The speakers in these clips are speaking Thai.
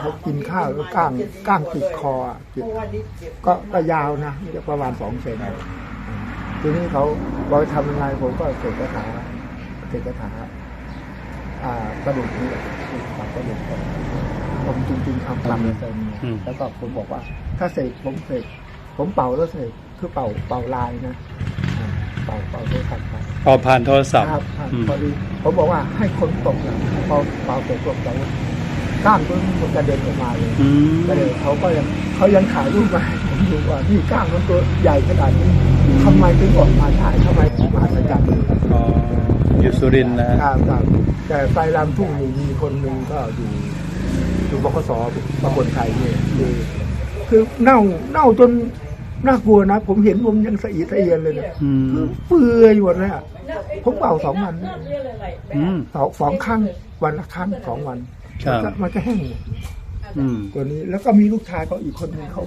เขากินข้าวแล้วก้างก้างติดคออะติดก็ก็ยาวนะประมาณสองเซนทีนี้เขาบอกทำยังไงผมก็เสกคาถาเสกคาถาอ่ากระดูกนี่แหละฝังกระดูกก่อนผมจริงๆทำตามเต็มอืมแล้วก็ผมบอกว่า ถ้าเสกผมเสกผมเป่าแล้วเสกคือเป่าเป่าลายนะอ่าเป่าเป่าด้วยขัดไปพอผ่านโทรศัพท์ครับครับอืมพอดีผมบอกว่าให้คนตกนะพอเป่าเสร็จตกแต่ว่า ก้างมันมันกระเด็นออกมาเลยอืมก็เลยเขาก็ยังเขายังถ่ายรูปมาให้ผมดูว่านี่ก้างมันตัวใหญ่ขนาดนี้ทำไมถึงออกมาถ่ายทำไมถึงมาสัจจรรย์อ๋ออยู่สุรินทร์นะฮะครับครับแต่ไฟลามทุ่งนี่มีคนหนึ่งก็อยู่อยู่บกสบางคนไทยเนี่ยคือคือเน่าเน่าจนน่ากลัวนะ ผมเห็นผมยังสะอีสะเอียนเลยเนี่ยอืมคือเปื่อยหมดเลยอะผมเป่าสองวัน อืม สองสองครั้งวันละครั้งสองวัน ครับ มันก็มันก็แห้งอืม ตัวนี้แล้วก็มีลูกชายเขาอีกคนหนึงเขา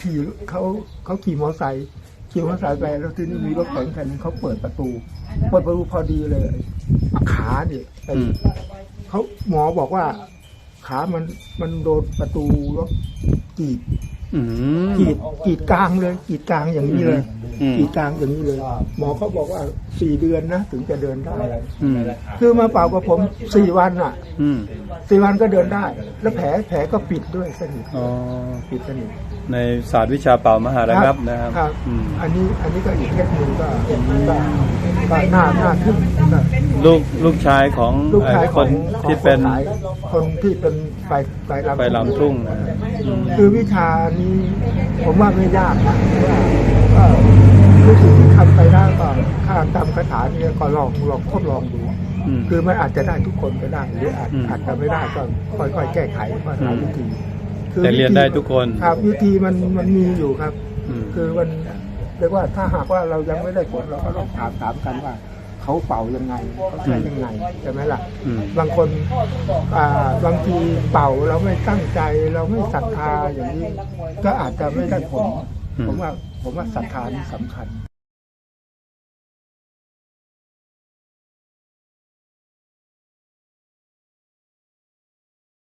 ขี่เขาเขาขี่มอเตอร์ไซค์ขี่มอเตอร์ไซค์ไปแล้วทีนี้มีรถเก๋งคันหนึงเขาเปิดประตูเปิดประตูพอดีเลยขาเนี่ยไอ้อืม เขาหมอบอกว่า ขามันมันโดนประตูแล้วกรีดอืม กรีดกรีดกลางเลยกรีดกลางอย่างนี้เลย อืม กรีดกลางอย่างนี้เลย หมอเขาบอกว่าสี่เดือนนะถึงจะเดินได้ อืมคือมาเป่ากับผมสี่วันอะอืมสี่วันก็เดินได้ แล้วแผลแผลก็ปิดด้วยสนิทอ๋อ ปิดสนิท ในศาสตร์วิชาเป่ามหาระงับนะครับครับ อืม อันนี้อันนี้ก็อีกเคสหนึ่งก็ก็ก็น่าน่าทึ่งก็ลูกลูกชายของลูกชายเอ่อขคองนของที่เป็นคขายคนที่เป็นไปไปลำ ไปลำทุ่งนะอืม คือวิชานี้ผมว่าไม่ยากนะว่าก็รู้สึกที่ทำไปได้ก็ถ้าจำคาถานี้ก็ลองลองทดลองดู อืม คือมันอาจจะได้ทุกคนก็ได้ หรืออาจอืมอาจจะไม่ได้ก็ค่อยๆแก้ไขว่าหาวิธี แต่เรียนได้ทุกคนครับวิธีมันมันมีอยู่ครับ อืมคือมันเรียกว่าถ้าหากว่าเรายังไม่ได้ผลเราก็ลองถามถามกันว่า เขาเป่ายังไงเขาใช้ยังไงใช่ไหมล่ะ อืมบางคนอ่าบางทีเป่าเราไม่ตั้งใจเราไม่ศรัทธาอย่างนี้ ก็อาจจะไม่ได้ผล อืม ผมว่าผมว่าศรัทธานี่สำคัญ